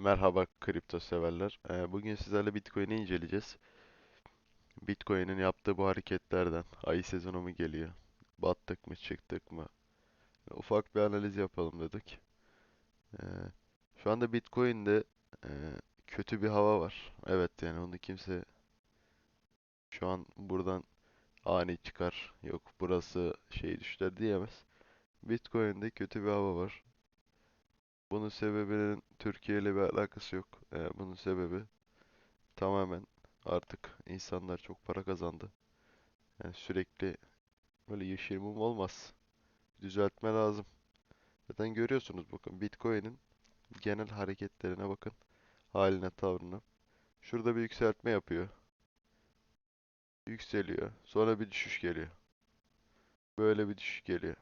Merhaba kripto severler. Ee, bugün sizlerle Bitcoin'i inceleyeceğiz. Bitcoin'in yaptığı bu hareketlerden ay sezonu mu geliyor? Battık mı, çıktık mı? Ufak bir analiz yapalım dedik. Ee, şu anda Bitcoin'de e, kötü bir hava var. Evet yani onu kimse şu an buradan ani çıkar. Yok burası şey düşler diyemez. Bitcoin'de kötü bir hava var. Bunun sebebinin Türkiye ile bir alakası yok. Ee, bunun sebebi Tamamen artık insanlar çok para kazandı. Yani sürekli böyle yeşil mum olmaz. Düzeltme lazım. Zaten görüyorsunuz bakın Bitcoin'in genel hareketlerine bakın. Haline, tavrına. Şurada bir yükseltme yapıyor. Yükseliyor. Sonra bir düşüş geliyor. Böyle bir düşüş geliyor.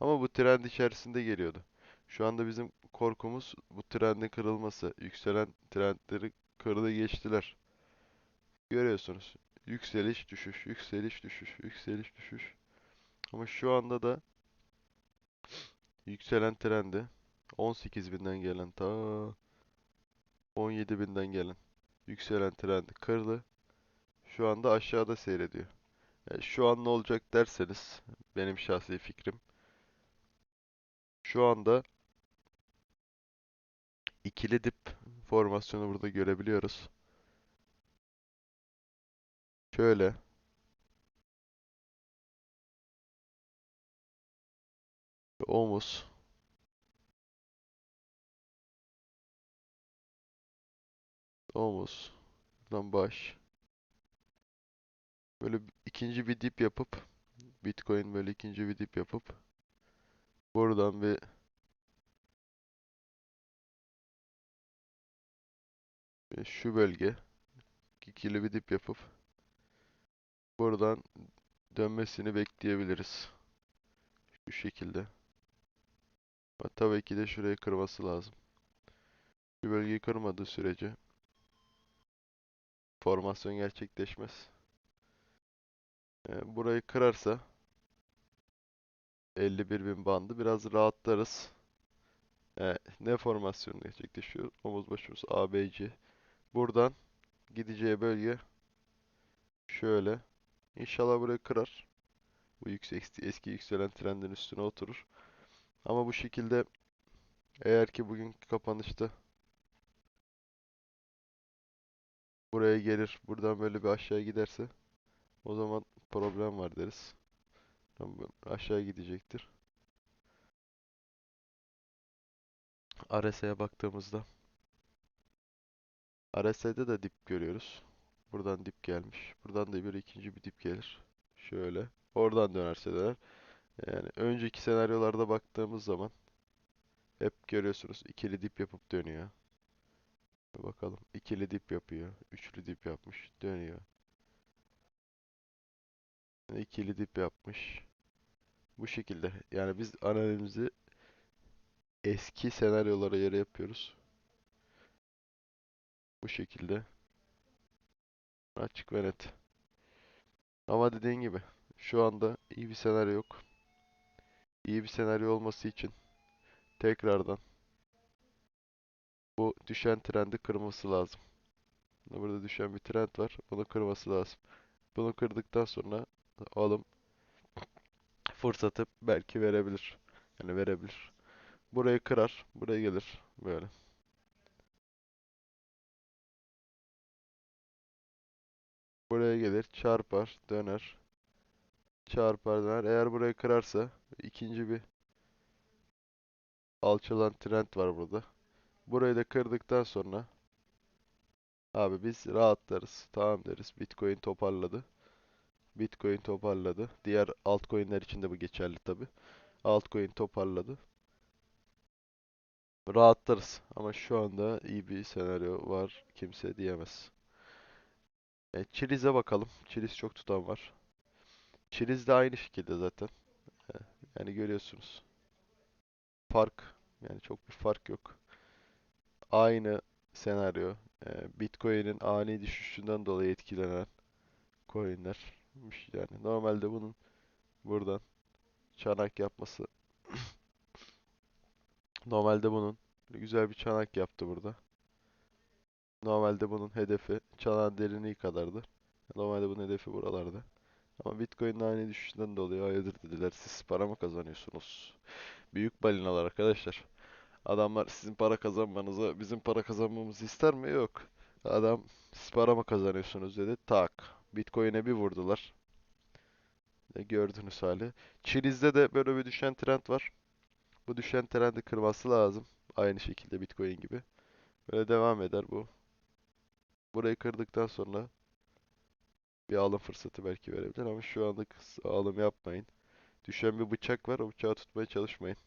Ama bu trend içerisinde geliyordu. Şu anda bizim korkumuz bu trendin kırılması. Yükselen trendleri kırdı geçtiler. Görüyorsunuz. Yükseliş, düşüş, yükseliş, düşüş, yükseliş, düşüş. Ama şu anda da yükselen trendi 18.000'den gelen ta 17.000'den gelen yükselen trendi kırdı. Şu anda aşağıda seyrediyor. Yani şu an ne olacak derseniz benim şahsi fikrim şu anda ikili dip formasyonu burada görebiliyoruz. Şöyle. Omuz. Omuz. Buradan baş. Böyle ikinci bir dip yapıp Bitcoin böyle ikinci bir dip yapıp buradan bir şu bölge ikili bir dip yapıp buradan dönmesini bekleyebiliriz. Şu şekilde. Ama tabii ki de şurayı kırması lazım. Şu bölgeyi kırmadığı sürece formasyon gerçekleşmez. Ee, burayı kırarsa 51.000 bandı biraz rahatlarız. Ee, ne formasyonu gerçekleşiyor? Omuz başımız ABC. Buradan gideceği bölge şöyle. İnşallah burayı kırar. Bu yüksek eski yükselen trendin üstüne oturur. Ama bu şekilde eğer ki bugünkü kapanışta buraya gelir, buradan böyle bir aşağı giderse o zaman problem var deriz. Aşağı gidecektir. RSI'ye baktığımızda RSI'de de dip görüyoruz. Buradan dip gelmiş. Buradan da bir ikinci bir dip gelir. Şöyle. Oradan dönerse döner. Yani önceki senaryolarda baktığımız zaman hep görüyorsunuz ikili dip yapıp dönüyor. Bakalım. ikili dip yapıyor. Üçlü dip yapmış. Dönüyor. İkili dip yapmış. Bu şekilde. Yani biz analizimizi eski senaryolara göre yapıyoruz. Bu şekilde. Açık ve net. Ama dediğin gibi şu anda iyi bir senaryo yok. İyi bir senaryo olması için tekrardan bu düşen trendi kırması lazım. Burada düşen bir trend var. Bunu kırması lazım. Bunu kırdıktan sonra alım fırsatı belki verebilir. Yani verebilir. Burayı kırar. Buraya gelir. Böyle. Buraya gelir. Çarpar. Döner. Çarpar döner. Eğer burayı kırarsa ikinci bir alçalan trend var burada. Burayı da kırdıktan sonra abi biz rahatlarız. Tamam deriz. Bitcoin toparladı. Bitcoin toparladı. Diğer altcoin'ler için de bu geçerli tabi. Altcoin toparladı. Rahatlarız. Ama şu anda iyi bir senaryo var. Kimse diyemez. E, Chiliz'e bakalım. Chiliz çok tutan var. Chiliz de aynı şekilde zaten. E, yani görüyorsunuz. Fark. Yani çok bir fark yok. Aynı senaryo. E, Bitcoin'in ani düşüşünden dolayı etkilenen coin'lermiş. Yani normalde bunun buradan çanak yapması normalde bunun güzel bir çanak yaptı burada. Normalde bunun hedefi çanan derinliği kadardı. Normalde bunun hedefi buralarda. Ama Bitcoin'in ani düşüşünden dolayı hayırdır dediler. Siz para mı kazanıyorsunuz? Büyük balinalar arkadaşlar. Adamlar sizin para kazanmanızı, bizim para kazanmamızı ister mi? Yok. Adam siz para mı kazanıyorsunuz dedi. Tak. Bitcoin'e bir vurdular. E, gördüğünüz hali. Chiliz'de de böyle bir düşen trend var. Bu düşen trendi kırması lazım. Aynı şekilde Bitcoin gibi. Böyle devam eder bu. Burayı kırdıktan sonra bir alım fırsatı belki verebilir ama şu anlık alım yapmayın. Düşen bir bıçak var, o bıçağı tutmaya çalışmayın.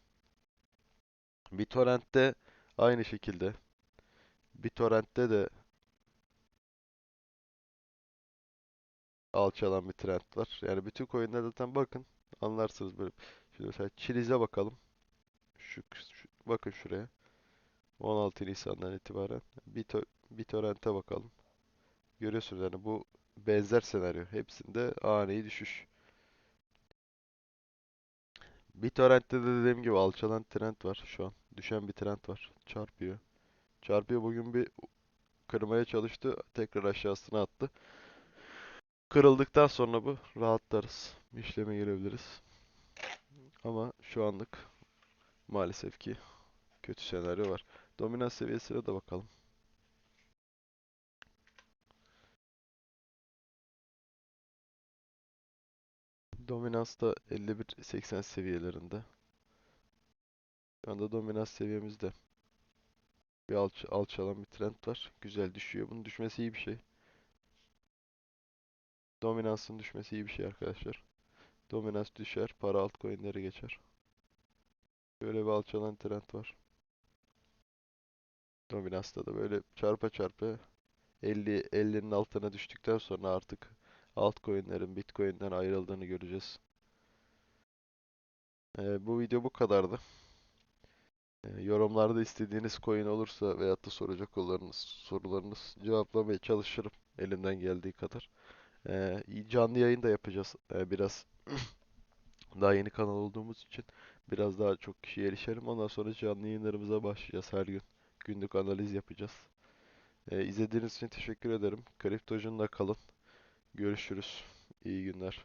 BitTorrent'te aynı şekilde. BitTorrent'te de alçalan bir trend var. Yani bütün coin'lere zaten bakın, anlarsınız böyle. Şimdi mesela Chiliz'e bakalım. Şu, şu- bakın şuraya. 16 Nisan'dan itibaren Bito, BitTorrent'e bakalım. Görüyorsunuz yani bu benzer senaryo. Hepsinde ani düşüş. BitTorrent'te de dediğim gibi alçalan trend var şu an. Düşen bir trend var. Çarpıyor. Çarpıyor bugün bir kırmaya çalıştı. Tekrar aşağısına attı. Kırıldıktan sonra bu rahatlarız. İşleme girebiliriz. Ama şu anlık maalesef ki kötü senaryo var. Dominans seviyesine de bakalım. Dominans da 51-80 seviyelerinde. Şu anda dominans seviyemizde. Bir alç alçalan bir trend var. Güzel düşüyor. Bunun düşmesi iyi bir şey. Dominansın düşmesi iyi bir şey arkadaşlar. Dominans düşer, para altcoin'lere geçer. Böyle bir alçalan trend var. Dominans'ta da böyle çarpa çarpa 50 50'nin altına düştükten sonra artık altcoin'lerin Bitcoin'den ayrıldığını göreceğiz. Ee, bu video bu kadardı. Ee, yorumlarda istediğiniz coin olursa veyahut da soracak olanınız sorularınız cevaplamaya çalışırım elimden geldiği kadar. Ee, canlı yayın da yapacağız ee, biraz. Daha yeni kanal olduğumuz için biraz daha çok kişiye erişelim. Ondan sonra canlı yayınlarımıza başlayacağız her gün. Günlük analiz yapacağız. Ee, izlediğiniz için teşekkür ederim. Kriptojunla kalın. Görüşürüz. İyi günler.